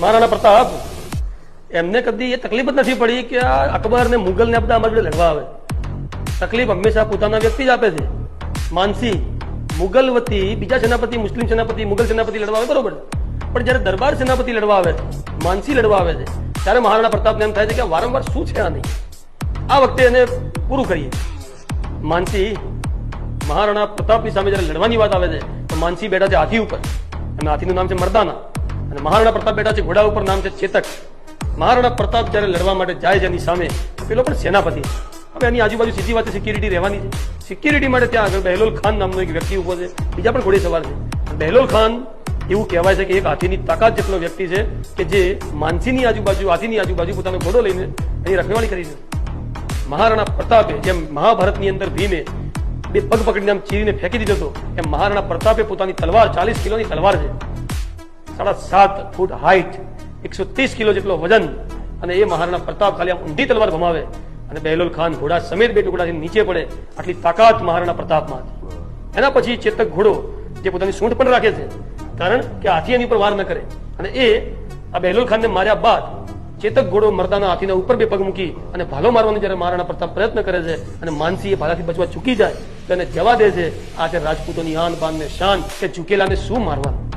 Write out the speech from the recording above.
મહારાણા પ્રતાપ, એમને કદી એ તકલીફ જ નથી પડી કે આ અકબર ને મુગલ ને બધા અમારી લડવા આવે. તકલીફ હંમેશા પોતાના વ્યક્તિ જ આપે છે. માનસી, મુગલ વતી બીજા સેનાપતિ, મુસ્લિમ સેનાપતિ, મુગલ સેનાપતિ લડવા આવે, બરોબર? પણ જ્યારે દરબાર સેનાપતિ લડવા આવે છે માનસી લડવા આવે છે, ત્યારે મહારાણા પ્રતાપને એમ થાય છે કે વારંવાર શું છે આ નહીં આ વખતે એને પૂરું કરીએ. માનસી, મહારાણા પ્રતાપની સામે જ્યારે લડવાની વાત આવે છે, તો માનસી બેઠા છે હાથી ઉપર. અને હાથીનું નામ છે મર્દાના. અને મહારાણા પ્રતાપ બેઠા છે ઘોડા ઉપર નામ છે ચેતક. મહારાણા પ્રતાપ જ્યારે લડવા માટે જાય છે એની સામે, પેલો પણ સેનાપતિ હવે એની આજુબાજુ સીધી વાત સિક્યુરિટી રહેવાની છે. સિક્યુરિટી માટે ત્યાં આગળ બહેલોલ ખાન નામનો એક વ્યક્તિ ઊભો છે, બીજા પણ ઘોડે સવાર છે. બહેલોલ ખાન એવું કહેવાય છે કે એક હાથીની તાકાત જેટલો વ્યક્તિ છે કે જે માનસીની આજુબાજુ, હાથીની આજુબાજુ પોતાનો ઘોડો લઈને એની રખવાળી કરી છે. મહારાણા પ્રતાપે જેમ મહાભારતની અંદર ભીમે બે પગ પકડીને આમ ચીરીને ફેંકી દીધો હતો, એમ મહારાણા પ્રતાપે પોતાની તલવાર, ચાલીસ કિલોની તલવાર છે. સાડા સાત ફૂટ હાઈટ એકસો ત્રીસ કિલો જેટલો વજન અને એ મહારાણા પ્રતાપ ખાલી આમ ઊંડી તલવાર ભમાવે અને બહેલોલ ખાન ઘોડા સમેત બે ટુકડાથી નીચે પડે, આટલી તાકાત મહારાણા પ્રતાપમાં એના પછી ચેતક ઘોડો, જે પોતાની સૂંઢ પણ રાખે છે, કારણ કે હાથી એની ઉપર વાર ન કરે. અને એ આ બહેલોલ ખાનને માર્યા બાદ ચેતક ઘોડો મરદાના હાથીના ઉપર બે પગ મૂકી અને ભાલો મારવાનો જ્યારે મહારાણા પ્રતાપ પ્રયત્ન કરે છે અને માનસી એ ભાલાથી બચવા ચૂકી જાય તેને જવા દે છે. આ છે રાજપૂતોની આન બાન ને શાન કે ઝૂકેલાને શું મારવાનું?